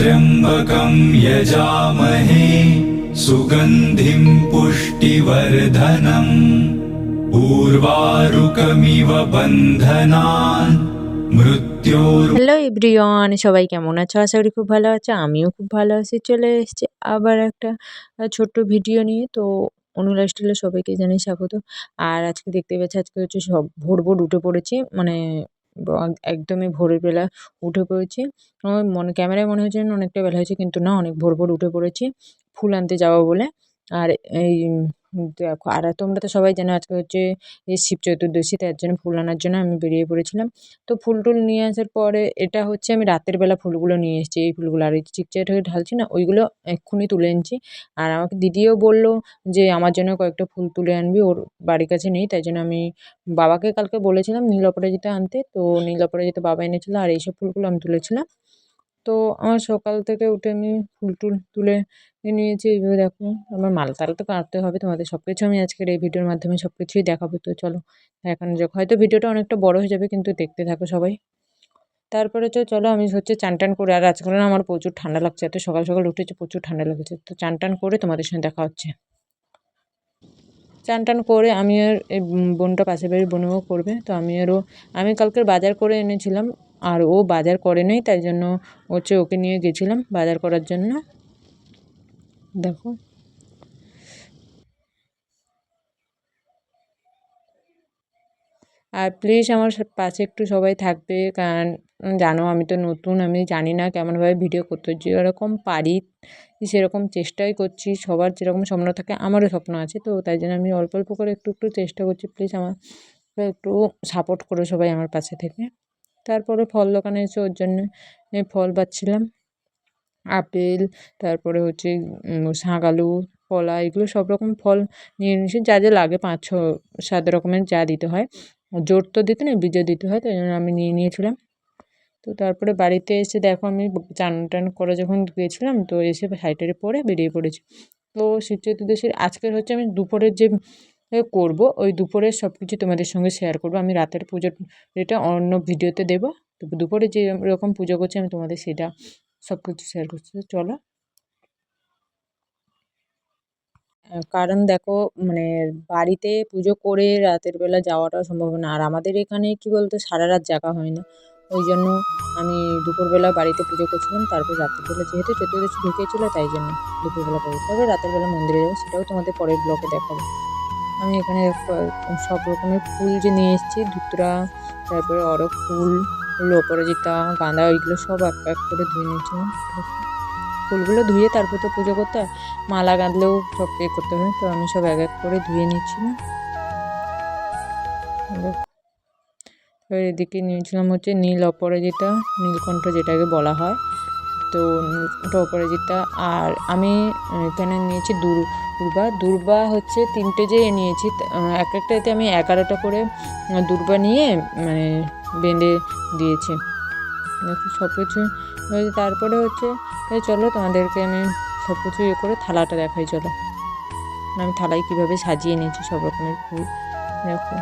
त्र्यम्बकं यजामहे सुगन्धिं पुष्टिवर्धनम् उर्वारुकमिव बन्धनान् मृत्योर् হ্যালো এভরিওয়ান সবাই কেমন আছো আশা করি খুব ভালো আছো আমিও খুব ভালো আছি চলে এসেছি আবার একটা আহ, ছোট্ট ভিডিও নিয়ে তো অনু লাইফস্টাইলে সবাইকে জানাই স্বাগত আর আজকে দেখতে পাচ্ছি আজকে হচ্ছে সব ভোর ভোর উঠে পড়েছি মানে ব- একদমই ভোরের বেলা উঠে পড়েছি। আমার মনে, ক্যামেরায় মনে হয়েছে অনেকটা বেলা হয়েছে, কিন্তু না, অনেক ভোর ভোর উঠে পড়েছি। ফুল আনতে যাব বলে। আর এই দেখো আর তোমরা তো সবাই জানো আজকে হচ্ছে এই শিব চতুর্দশী তার জন্য ফুল আনার জন্য আমি বেরিয়ে পড়েছিলাম। তো ফুল টুল নিয়ে আসার পরে এটা হচ্ছে আমি রাতের বেলা ফুলগুলো নিয়ে এসেছি। এই ফুলগুলো আর এই চিকচাট হয়ে ঢালছি না, ওইগুলো এক্ষুনি তুলে এনেছি আর আমাকে দিদিও বলল যে, আমার জন্য কয়েকটা ফুল তুলে আনবি, ওর বাড়ির কাছে নেই। তাই জন্য আমি বাবাকে কালকে বলেছিলাম নীল অপরাজিতা আনতে। তো নীল অপরাজিতা বাবা এনেছিল আর এইসব ফুলগুলো আমি তুলেছিলাম। তো আমার সকাল থেকে উঠে আমি ফুল টুল তুলে নিয়েছি। এইভাবে দেখো, আমার মাল তাল তো কাটতে হবে, তোমাদের সব কিছু আমি আজকের এই ভিডিওর মাধ্যমে সব কিছুই দেখাবো। তো চলো, এখন যখন হয়তো ভিডিওটা অনেকটা বড় হয়ে যাবে, কিন্তু দেখতে থাকো সবাই। তারপরে তো চলো, আমি হচ্ছে চান টান করে, আর আজকাল না আমার প্রচুর ঠান্ডা লাগছে, এত সকাল সকাল উঠেছে প্রচুর ঠান্ডা লেগেছে। তো চান টান করে তোমাদের সঙ্গে দেখা হচ্ছে। চান টান করে আমি আর এই বোনটা পাশের বাড়ির বোনও করবে। তো আমি আরও, আমি কালকের বাজার করে এনেছিলাম আর ও বাজার করে নেই, তাই জন্য হচ্ছে ওকে নিয়ে গেছিলাম বাজার করার জন্য দেখো আর প্লিজ আমার পাশে একটু সবাই থাকবে, কারণ জানো আমি তো নতুন, আমি জানি না কেমনভাবে ভিডিও করতে। যেরকম পারি সেরকম চেষ্টাই করছি, সবার যেরকম স্বপ্ন থাকে আমারও স্বপ্ন আছে, তো তাই জন্য আমি অল্প অল্প করে একটু একটু চেষ্টা করছি প্লিজ আমার একটু সাপোর্ট করো সবাই আমার পাশে থেকে তারপরে ফল দোকানে এসে ওর জন্য ফল পাচ্ছিলাম। আপেল, তারপরে হচ্ছে শাঁকালু কলা, এগুলো সব রকম ফল নিয়ে নিয়েছি যা যা লাগে পাঁচ ছ সাত রকমের যা দিতে হয়। জোর তো দিতে নেই, বীজও দিতে হয়, তাই জন্য আমি নিয়ে নিয়েছিলাম। তো তারপরে বাড়িতে এসে দেখো, আমি চান টান করে যখন গিয়েছিলাম তো এসে সাইডে পরে বেরিয়ে পড়েছি। তো শিব চতুর্দশীর আজকের হচ্ছে আমি দুপুরের যে করব। ওই দুপুরে সব কিছু তোমাদের সঙ্গে শেয়ার করব। আমি রাতের পুজোর এটা অন্য ভিডিওতে দেবো। তো দুপুরে যে রকম পুজো করছি, আমি তোমাদের সেটা সব কিছু শেয়ার করছি চলো। কারণ দেখো মানে বাড়িতে পুজো করে রাতের বেলা যাওয়াটা সম্ভব না। আর আমাদের এখানে কি বলতো, সারা রাত জাগা হয় না। ওই জন্য আমি দুপুরবেলা বাড়িতে পুজো করছিলাম, তারপর রাতের বেলা যেহেতু চতুর্দশী ঢুকেছিল, তাই জন্য দুপুরবেলা করব। তারপর রাতের বেলা মন্দিরে যাব, সেটাও তোমাদের পরের ব্লগে দেখাবো। আমি এখানে সব রকমের ফুল যে নিয়ে এসেছি, ধুতরা, তারপরে অরক ফুল অপরাজিতা গাঁদা, ওইগুলো সব এক এক করে ধুয়ে নিয়েছিলাম ফুলগুলো ধুয়ে তারপর তো পুজো করতে হয়। মালা গাঁথলেও সব পে করতে হয়, তো আমি সব এক এক করে ধুয়ে নিচ্ছিলাম এদিকে নিয়েছিলাম হচ্ছে নীল অপরাজিতা নীলকণ্ঠ যেটাকে বলা হয়। তো অপরাজিতা আর আমি এখানে নিয়েছি দুর, দুর্বা দুর্বা হচ্ছে তিনটে যে নিয়েছি এক একটা এতে আমি এগারোটা করে দুর্বা নিয়ে মানে বেঁধে দিয়েছি। সব কিছু তারপরে হচ্ছে চলো তোমাদেরকে আমি সব কিছু ইয়ে করে থালাটা দেখাই, চলো। আমি থালায় কীভাবে সাজিয়ে নিয়েছি সব রকমের ফুল, দেখো।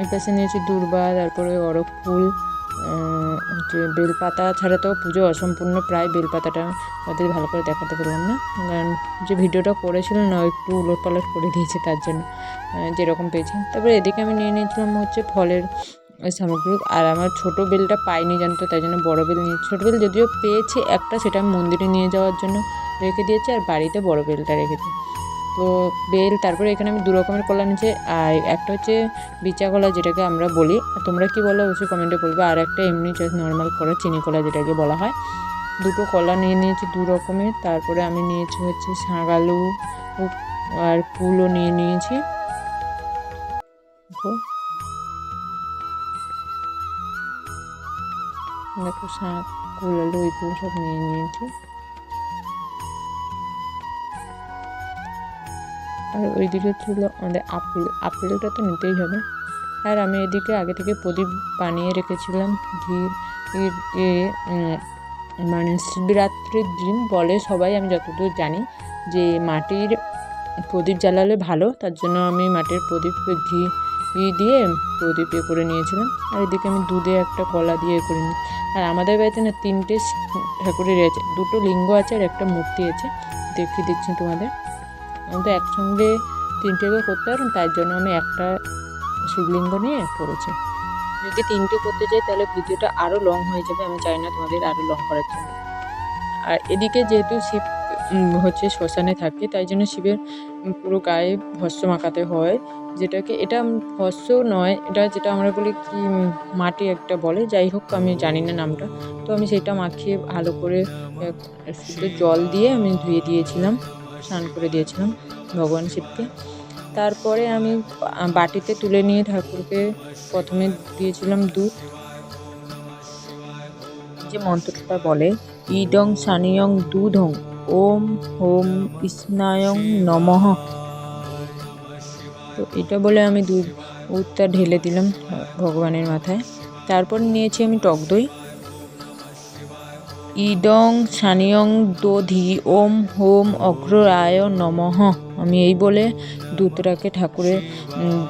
এর পাশে নিয়েছি দূর্বা, তারপরে অরক ফুল হচ্ছে বেলপাতা ছাড়া তো পুজো অসম্পূর্ণ, প্রায় বেলপাতাটা তাদের ভালো করে দেখাতে পারলাম না। কারণ যে ভিডিওটা করেছিল না একটু উলট পালট করে দিয়েছে তার জন্য যেরকম পেয়েছি। তারপরে এদিকে আমি নিয়ে নিয়েছিলাম হচ্ছে ফলের ওই সামগ্রী। আর আমার ছোটো বেলটা পাইনি জানতো তাই জন্য বড় বেল নিয়ে, ছোটো বেল যদিও পেয়েছি একটা, সেটা মন্দিরে নিয়ে যাওয়ার জন্য রেখে দিয়েছি, আর বাড়িতে বড়ো বেলটা রেখেছি তো বেল তারপরে এখানে আমি দু রকমের কলা নিয়েছি। আর একটা হচ্ছে বিচা কলা, যেটাকে আমরা বলি। তোমরা কি বলো, অবশ্যই কমেন্টে বলবে। আর একটা এমনি নর্মাল কলা চিনি কলা, যেটাকে বলা হয়। দুটো কলা নিয়ে নিয়েছি দু রকমের তারপরে আমি নিয়েছি হচ্ছে শাঁকালু আর ফুলও নিয়ে নিয়েছি। দেখো। দেখো শাঁখ কুল আলু এগুলো সব নিয়ে নিয়েছি। আর ওইদিকে ছিল আমাদের আপেল। আপেলটা তো নিতেই হবে। আর আমি এদিকে আগে থেকে প্রদীপ বানিয়ে রেখেছিলাম। ঘি, এ মানে শিবরাত্রির দিন বলে সবাই, আমি যতদূর জানি, যে মাটির প্রদীপ জ্বালালে ভালো। তার জন্য আমি মাটির প্রদীপ ঘি ঘি দিয়ে প্রদীপ এ করে নিয়েছিলাম। আর এদিকে আমি দুধে একটা কলা দিয়ে এ করে নিই আর আমাদের বাড়িতে না তিনটে ঠাকুরের আছে। দুটো লিঙ্গ আছে আর একটা মূর্তি আছে। দেখিয়ে দিচ্ছি তোমাদের। তো একসঙ্গে তিনটেকে করতে পারবেন তার জন্য আমি একটা শিবলিঙ্গ নিয়ে করেছি যদি তিনটে করতে চাই তাহলে ভিডিওটা আরও লং হয়ে যাবে, আমি চাই না তোমাদের আরও লং করার জন্য। আর এদিকে যেহেতু শিব হচ্ছে শ্মশানে থাকে, তাই জন্য শিবের পুরো গায়ে ভস্য মাখাতে হয়, যেটাকে, এটা ভস্য নয়, এটা যেটা আমরা বলি কি মাটি একটা বলে, যাই হোক, আমি জানি না নামটা। তো আমি সেটা মাখিয়ে ভালো করে জল দিয়ে আমি ধুয়ে দিয়েছিলাম। স্নান করে দিয়েছিলাম ভগবান শিবকে। তারপরে আমি বাটিতে তুলে নিয়ে ঠাকুরকে প্রথমে দিয়েছিলাম দুধ। যে মন্ত্রটা বলে, ইডং সানিয়ং দুধং, ওম হোম কৃষ্ণায়ং নমঃ। তো এটা বলে আমি দুধ, দুধটা ঢেলে দিলাম ভগবানের মাথায়। তারপর নিয়েছি আমি টক দই। ইদং সানিয়ং দধি ওম হোম অগ্ররায় নমঃ। আমি এই বলে দুধটাকে ঠাকুরের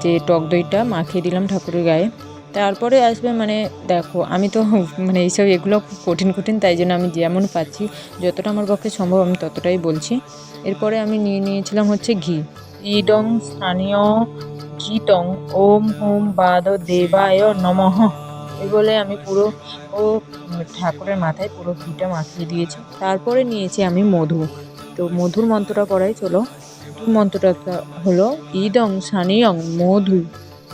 যে টক দইটা মাখিয়ে দিলাম ঠাকুরের গায়ে। তারপরে আসবে মানে দেখো, আমি তো মানে এইসব এগুলো কঠিন কঠিন, তাই জন্য আমি যেমন পাচ্ছি, যতটা আমার পক্ষে সম্ভব আমি ততটাই বলছি। এরপরে আমি নিয়ে নিয়েছিলাম হচ্ছে ঘি। ইডং স্থানীয় ঘিটং ওম হোম বাদ দেবায় নমঃ। এই বলে আমি পুরো, ও ঠাকুরের মাথায় পুরো ঘিটা মাখিয়ে দিয়েছি। তারপরে নিয়েছি আমি মধু। তো মধুর মন্ত্রটা পড়াই, চলো। মন্ত্রটা হলো, ইদং সানিয়ং মধু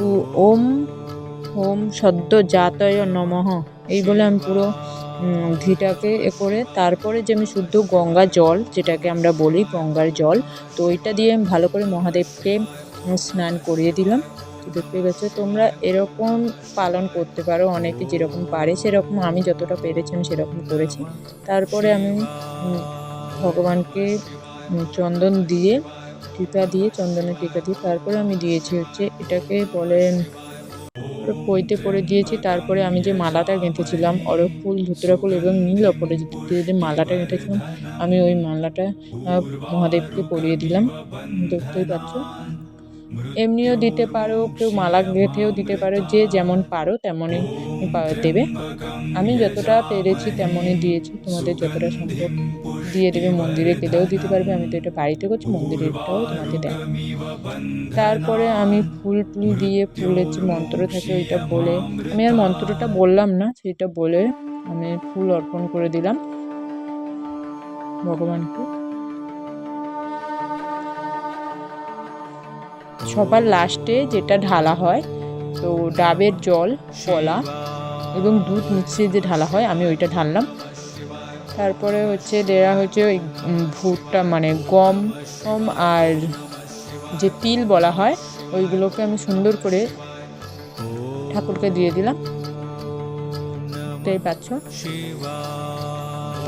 উ ওম ওম সদ্য জাতয় নমঃ। এই বলে আমি পুরো ঘিটাকে এ করে, তারপরে যে আমি শুদ্ধ গঙ্গা জল, যেটাকে আমরা বলি গঙ্গার জল, তো ওইটা দিয়ে আমি ভালো করে মহাদেবকে স্নান করিয়ে দিলাম। দেখতে গেছো তোমরা এরকম পালন করতে পারো, অনেকে যেরকম পারে সেরকম, আমি যতটা পেরেছি আমি সেরকম করেছি। তারপরে আমি ভগবানকে চন্দন দিয়ে, টিকা দিয়ে, চন্দনের টিকা দিয়ে, তারপরে আমি দিয়েছি হচ্ছে এটাকে বলে তারপরে পইতে করে দিয়েছি। তারপরে আমি যে মালাটা গেঁথেছিলাম অরক ফুল, ধুতরা ফুল এবং নীল অপরাজিত যে মালাটা গেঁথেছিলাম, আমি ওই মালাটা মহাদেবকে পরিয়ে দিলাম। দেখতেই পাচ্ছ? এমনিও দিতে পারো, কেউ মালা গেঁথেও দিতে পারো, যে যেমন পারো তেমনই দেবে। আমি যতটা পেরেছি তেমনই দিয়েছি, তোমাদের যতটা সম্ভব দিয়ে দেবে। মন্দিরে গেলেও দিতে পারবে, আমি তো এটা বাড়িতে করছি, মন্দিরেরটাও তোমাকে দেয়। তারপরে আমি ফুল টুল দিয়ে ফুলের যে মন্ত্র থাকে ওইটা বলে, আমি আর মন্ত্রটা বললাম না, সেটা বলে আমি ফুল অর্পণ করে দিলাম। ভগবানকে। সবার লাস্টে যেটা ঢালা হয়, তো ডাবের জল, কলা এবং দুধ মিশিয়ে যে ঢালা হয়, আমি ওইটা ঢাললাম। তারপরে হচ্ছে দেওয়া হচ্ছে ওই ভুট্টা মানে গম গম আর যে তিল বলা হয়, ওইগুলোকে আমি সুন্দর করে ঠাকুরকে দিয়ে দিলাম। পাচ্ছ?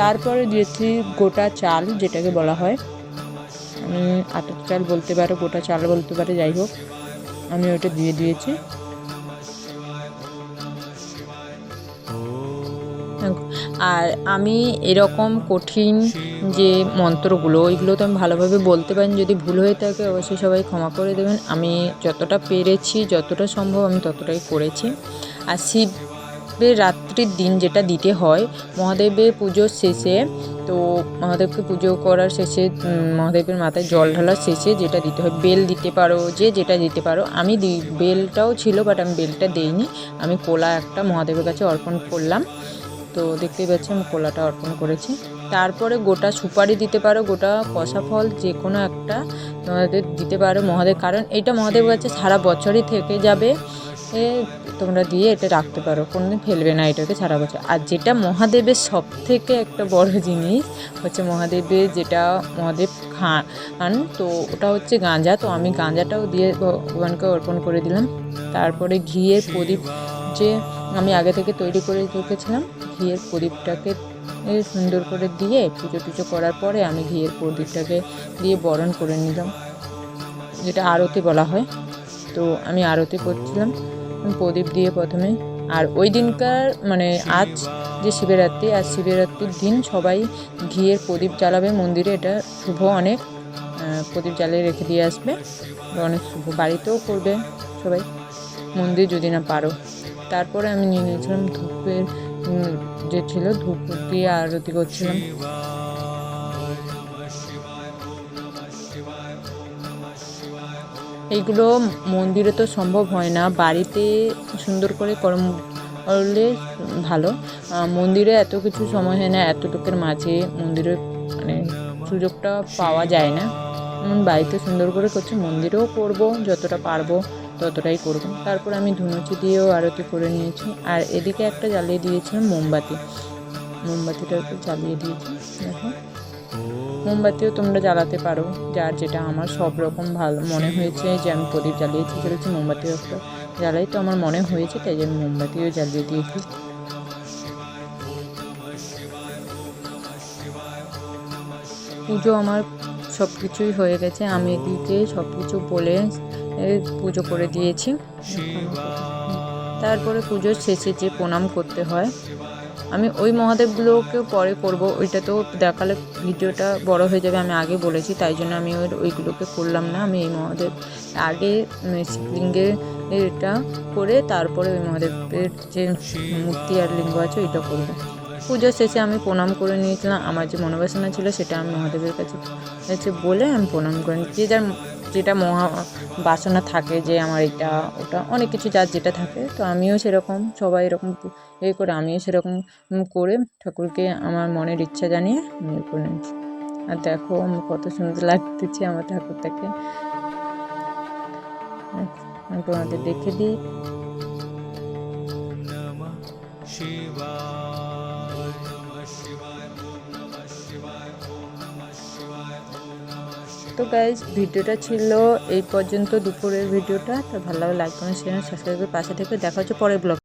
তারপরে দিয়েছি গোটা চাল, যেটাকে বলা হয় আটার চাল বলতে পারো, গোটা চাল বলতে পারো, যাই হোক, আমি ওটা দিয়ে দিয়েছি। আর আমি এরকম কঠিন যে মন্ত্রগুলো, ওইগুলো তো আমি ভালোভাবে বলতে পারি যদি ভুল হয়ে থাকে অবশ্যই সবাই ক্ষমা করে দেবেন। আমি যতটা পেরেছি, যতটা সম্ভব আমি ততটাই করেছি। আর শিবের রাত্রির দিন যেটা দিতে হয়, মহাদেবের পুজোর শেষে, তো মহাদেবকে পুজো করার শেষে মহাদেবের মাথায় জল ঢালার শেষে যেটা দিতে হয়, বেল দিতে পারো, যে যেটা দিতে পারো, আমি দিই বেলটাও ছিল বাট আমি বেলটা দেইনি, আমি কোলা একটা মহাদেবের কাছে অর্পণ করলাম, তো দেখতেই পাচ্ছি আমি কোলাটা অর্পণ করেছি। তারপরে গোটা সুপারি দিতে পারো, গোটা কষা ফল যে কোনো একটা তোমাদের দিতে পারো, মহাদেব, কারণ এটা মহাদেবের কাছে সারা বছরই থেকে যাবে তোমরা দিয়ে এটা রাখতে পারো, কোনোদিন ফেলবে না এটাকে সারা বছর। আর যেটা মহাদেবের সব থেকে একটা বড় জিনিস, হচ্ছে মহাদেবের যেটা মহাদেব খান তো ওটা হচ্ছে গাঁজা। তো আমি গাঁজাটাও দিয়ে ভগবানকে অর্পণ করে দিলাম। তারপরে ঘিয়ের প্রদীপ যে আমি আগে থেকে তৈরি করে রেখেছিলাম, ঘিয়ের প্রদীপটাকে সুন্দর করে দিয়ে পুজো টুজো করার পরে আমি ঘিয়ের প্রদীপটাকে দিয়ে বরণ করে নিলাম। যেটা আরতি বলা হয়। তো আমি আরতি করছিলাম। প্রদীপ দিয়ে প্রথমে। আর ওই দিনকার মানে আজ যে শিবরাত্রি আর শিবরাত্রির দিন সবাই ঘিয়ের প্রদীপ জ্বালাবে মন্দিরে। এটা শুভ অনেক প্রদীপ জ্বালিয়ে রেখে দিয়ে আসবে। অনেক শুভ। বাড়িতেও করবে সবাই, মন্দির যদি না পারো। তারপরে আমি নিয়ে নিয়েছিলাম ধূপের যে ছিল ধূপ দিয়ে আরতি করছিলাম। এইগুলো মন্দিরে তো সম্ভব হয় না। বাড়িতে সুন্দর করে করলে ভালো। মন্দিরে এত কিছু সময় হয় না এত লোকের মাঝে মন্দিরে মানে সুযোগটা পাওয়া যায় না। বাড়িতে সুন্দর করে করছি, মন্দিরেও করব, যতটা পারব ততটাই করব। তারপর আমি ধুনুচি দিয়েও আরতি করে নিয়েছি। আর এদিকে একটা জ্বালিয়ে দিয়েছিলাম মোমবাতি। মোমবাতিটা একটু জ্বালিয়ে দিয়েছি, দেখো। মোমবাতিও তোমরা জ্বালাতে পারো, যার যেটা আমার সব রকম ভালো মনে হয়েছে যে আমি প্রদীপ জ্বালিয়েছি চলেছি মোমবাতিও একটা জ্বালাই তো আমার মনে হয়েছে, তাই জন্য মোমবাতিও জ্বালিয়ে দিয়েছি। পুজো আমার সব কিছুই হয়ে গেছে, আমি এদিকে সব কিছু বলে পুজো করে দিয়েছি। তারপরে পুজোর শেষে যে প্রণাম করতে হয় আমি ওই মহাদেবগুলোকেও পরে করব, ওইটা তো দেখালে ভিডিওটা বড় হয়ে যাবে, আমি আগে বলেছি, তাই জন্য আমি ওই ওইগুলোকে করলাম না, আমি এই মহাদেব আগে শিবলিঙ্গের এটা করে তারপরে ওই মহাদেবের যে মূর্তি আর লিঙ্গ আছে, ওইটা করব পুজোর শেষে আমি প্রণাম করে নিয়েছিলাম, আমার যে মনোবাসনা ছিল সেটা আমি মহাদেবের কাছে বলে আমি প্রণাম করে। যে যার যেটা মহা বাসনা থাকে যে আমার এটা, ওটা, অনেক কিছু যার যেটা থাকে। তো আমিও সেরকম, সবাই এরকম এ করে আমিও সেরকম করে ঠাকুরকে আমার মনের ইচ্ছা জানিয়ে আমি করে নিয়েছি আর দেখো আমার কত সুন্দর লাগতেছে আমার ঠাকুরটাকে। আমি তোমাদের দেখে দিই। তো গাইজ ভিডিওটা ছিল এই পর্যন্ত দুপুরের ভিডিওটা। তো ভালো লাগে লাইক কমেন্ট শেয়ার সাবস্ক্রাইবের পাশে থেকে দেখা হচ্ছে পরের ব্লগ